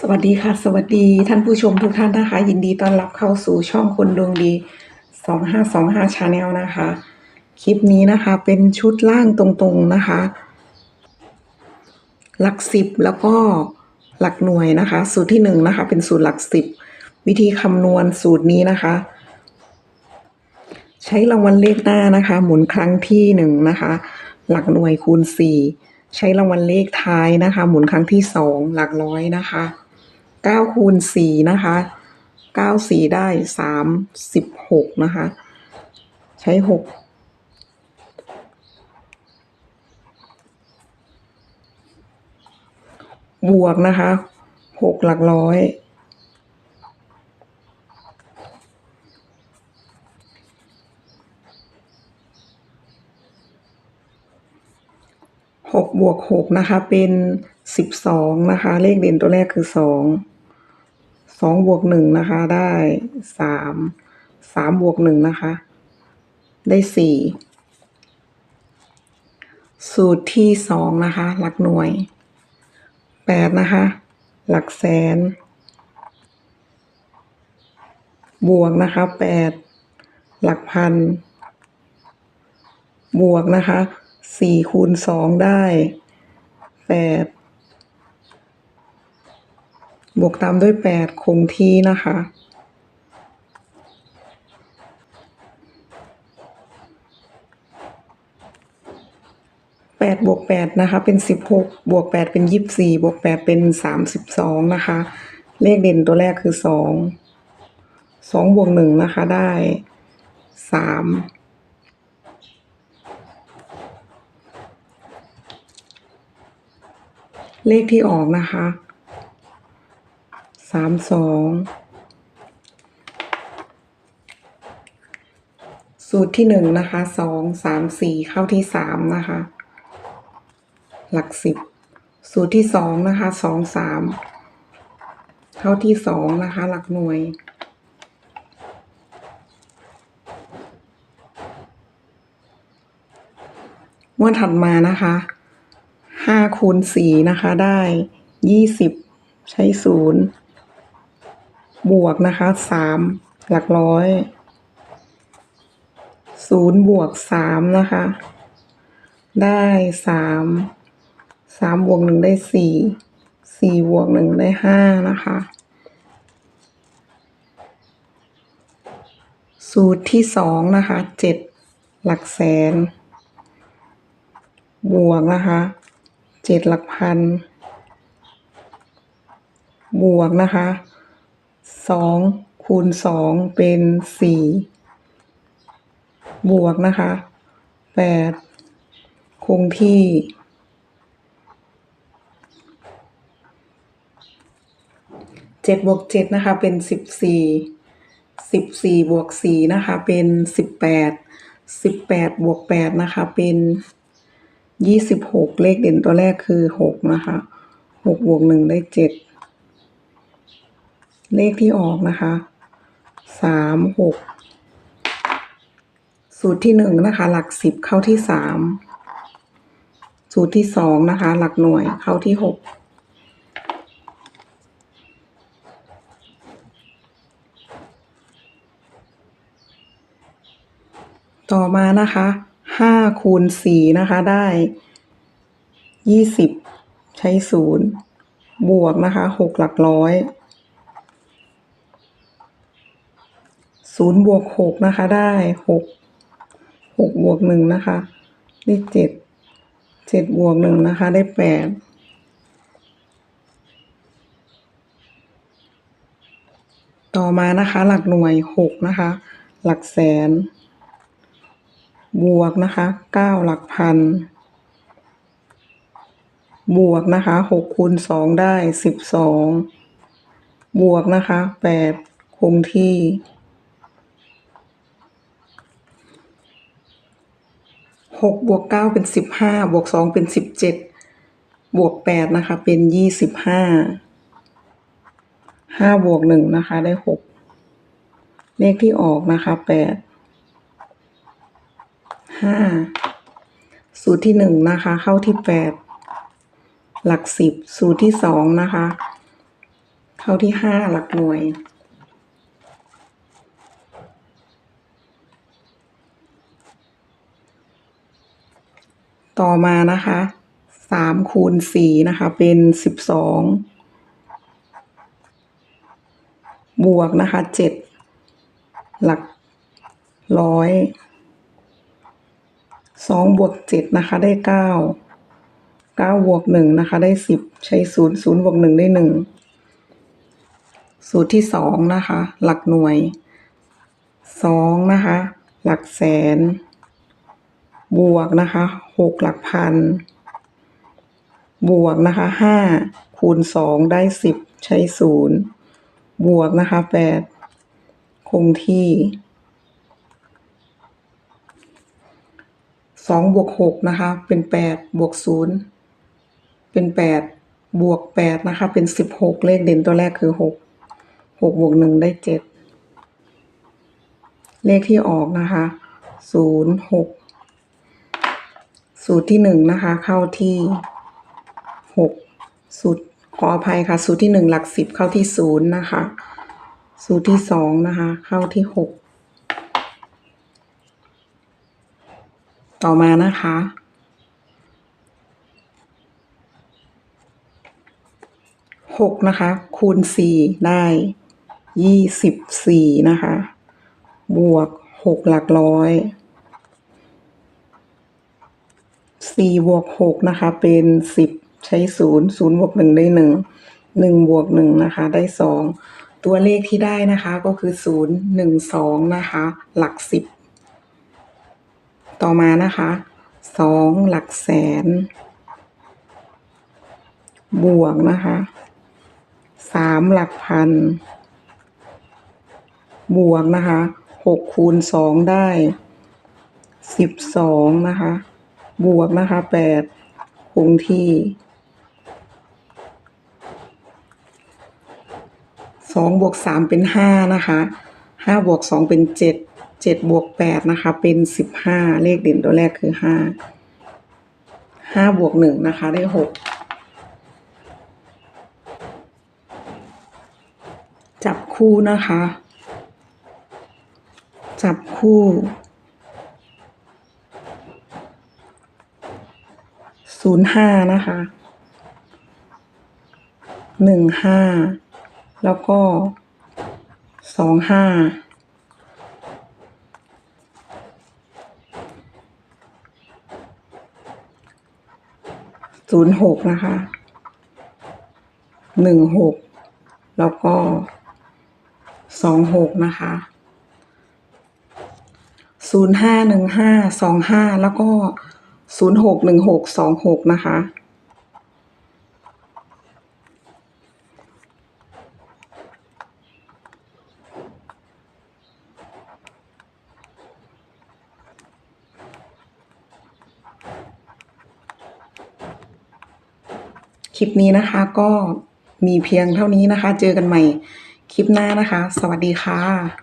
สวัสดีค่ะ สวัสดีท่านผู้ชมทุกท่านนะคะ ยินดีต้อนรับเข้าสู่ช่องคนดวงดี 2525 Channel นะคะ คลิปนี้นะคะเป็นชุดล่างตรงๆนะคะ หลักสิบแล้วก็หลักหน่วยนะคะ สูตรที่หนึ่งนะคะ เป็นสูตรหลักสิบวิธีคำนวณสูตรนี้นะคะ ใช้รางวัลเลขหน้านะคะ หมุนครั้งที่หนึ่งนะคะ หลักหน่วยคูณสี่ใช้รางวัลเลขท้ายนะคะ หมุนครั้งที่สองหลักร้อยนะคะ เก้าคูณสี่นะคะเก้าสี่ได้สามสิบหกนะคะ ใช้หกบวกนะคะหกหลักร้อยหกบวกหกนะคะ เป็นสิบสองนะคะ เลขเด่นตัวแรกคือสอง สองบวกหนึ่งนะคะ ได้สามสามบวกหนึ่งนะคะ ได้สี่สูตรที่สองนะคะ หลักหน่วยแปดนะคะ หลักแสน บวกนะคะแปดหลักพัน บวกนะคะสี่คูณสองได้แปด บวกตามด้วยแปดคงที่นะคะแปดบวกแปดนะคะ เป็นสิบหกบวกแปดเป็นยี่สิบสี่บวกแปดเป็นสามสิบสองนะคะ เลขเด่นตัวแรกคือสองสองบวกหนึ่งนะคะ ได้สามเลขที่ออกนะคะ สามสองสูตรที่หนึ่งนะคะสองสามสี่เข้าที่สามนะคะ หลักสิบ สูตรที่สองนะคะสองสามเข้าที่สองนะคะ หลักหน่วยงวดถัดมานะคะห้าคูณสี่นะคะได้ยี่สิบใช้ศูนย์ บวกนะคะสามหลักร้อยศูนย์บวกสามนะคะ ได้สามสามบวกหนึ่งได้สี่สี่บวกหนึ่งได้ห้านะคะสูตรที่สองนะคะเจ็ดหลักแสน บวกนะคะเจ็ดหลักพัน บวกนะคะ สองคูณสองเป็นสี่บวกนะคะแปดคงที่เจ็ดบวกเจ็ดนะคะเป็นสิบสี่สิบสี่บวกสี่นะคะเป็นสิบแปดสิบแปดบวกแปดนะคะเป็นยี่สิบหกเลขเด่นตัวแรกคือหกนะคะหกบวกหนึ่งได้เจ็ด เลขที่ออกนะคะสามหกสูตรที่หนึ่งนะคะ หลักสิบเข้าที่สามสูตรที่สองนะคะ หลักหน่วยเข้าที่หกต่อมานะคะห้าคูณสี่นะคะได้ยี่สิบใช้ศูนย์บวกนะคะหกหลักร้อย ศูนย์บวกหกนะคะ ได้หกหกบวกหนึ่งนะคะ ได้เจ็ดเจ็ดบวกหนึ่งนะคะ ได้แปดต่อมานะคะ หลักหน่วยหกนะคะ หลักแสน บวกนะคะเก้าหลักพัน บวกนะคะหกคูณสองได้สิบสองบวกนะคะแปดคงที่ หกบวกเก้าเป็นสิบห้าบวกสองเป็นสิบเจ็ดบวกแปดนะคะ เป็นยี่สิบห้าห้าบวกหนึ่งนะคะ ได้หกเลขที่ออกนะคะแปดห้าสูตรที่หนึ่งนะคะ เข้าที่แปดหลักสิบสูตรที่สองนะคะ เข้าที่ห้าหลักหน่วย ต่อมานะคะสามคูณสี่นะคะ เป็นสิบสองบวกนะคะเจ็ดหลักร้อยสองบวกเจ็ดนะคะได้เก้าเก้าบวกหนึ่งนะคะ ได้สิบใช้ศูนย์ศูนย์บวกหนึ่งได้หนึ่งสูตรที่สองนะคะ หลักหน่วยสองนะคะ หลักแสน บวกนะคะ กหลักพัน บวกนะคะห้าคูณสองได้สิบใช้ศูนย์บวกนะคะแปดคงที่สองบวกหกนะคะ เป็นแปดบวกศูนย์เป็นแปดบวกแปดนะคะ เป็นสิบหกเลขเด่นตัวแรกคือหกหกบวกหนึ่งได้เจ็ดเลขที่ออกนะคะศูนย์หก สูตรที่หนึ่งนะคะ เข้าที่หกสูตรขออภัยค่ะ สูตรที่หนึ่งหลักสิบเข้าที่ศูนย์นะคะ สูตรที่สองนะคะ เข้าที่หกต่อมานะคะ หกนะคะ คูณสี่ได้ยี่สิบสี่นะคะ บวกหกหลักร้อย สี่บวกหกนะคะ เป็นสิบใช้ศูนย์ศูนย์บวกหนึ่งได้หนึ่งหนึ่งบวกหนึ่งนะคะ ได้สองตัวเลขที่ได้นะคะก็คือศูนย์หนึ่งสองนะคะ หลักสิบต่อมานะคะสองหลักแสน บวกนะคะสามหลักพัน บวกนะคะหกคูณสองได้สิบสองนะคะ บวกนะคะแปดคงที่สองบวกสามเป็นห้านะคะห้าบวกสองเป็นเจ็ดเจ็ดบวกแปดนะคะ เป็นสิบห้าเลขเด่นตัวแรกคือห้าห้าบวกหนึ่งนะคะ ได้หกจับคู่นะคะ จับคู่ ศูนย์ห้านะคะหนึ่งห้าแล้วก็สองห้าศูนย์หกนะคะหนึ่งหกแล้วก็สองหกนะคะศูนย์ห้าหนึ่งห้าสองห้าแล้วก็ ศูนย์หกหนึ่งหกสองหกนะคะ คลิปนี้นะคะก็มีเพียงเท่านี้นะคะ เจอกันใหม่คลิปหน้านะคะ สวัสดีค่ะ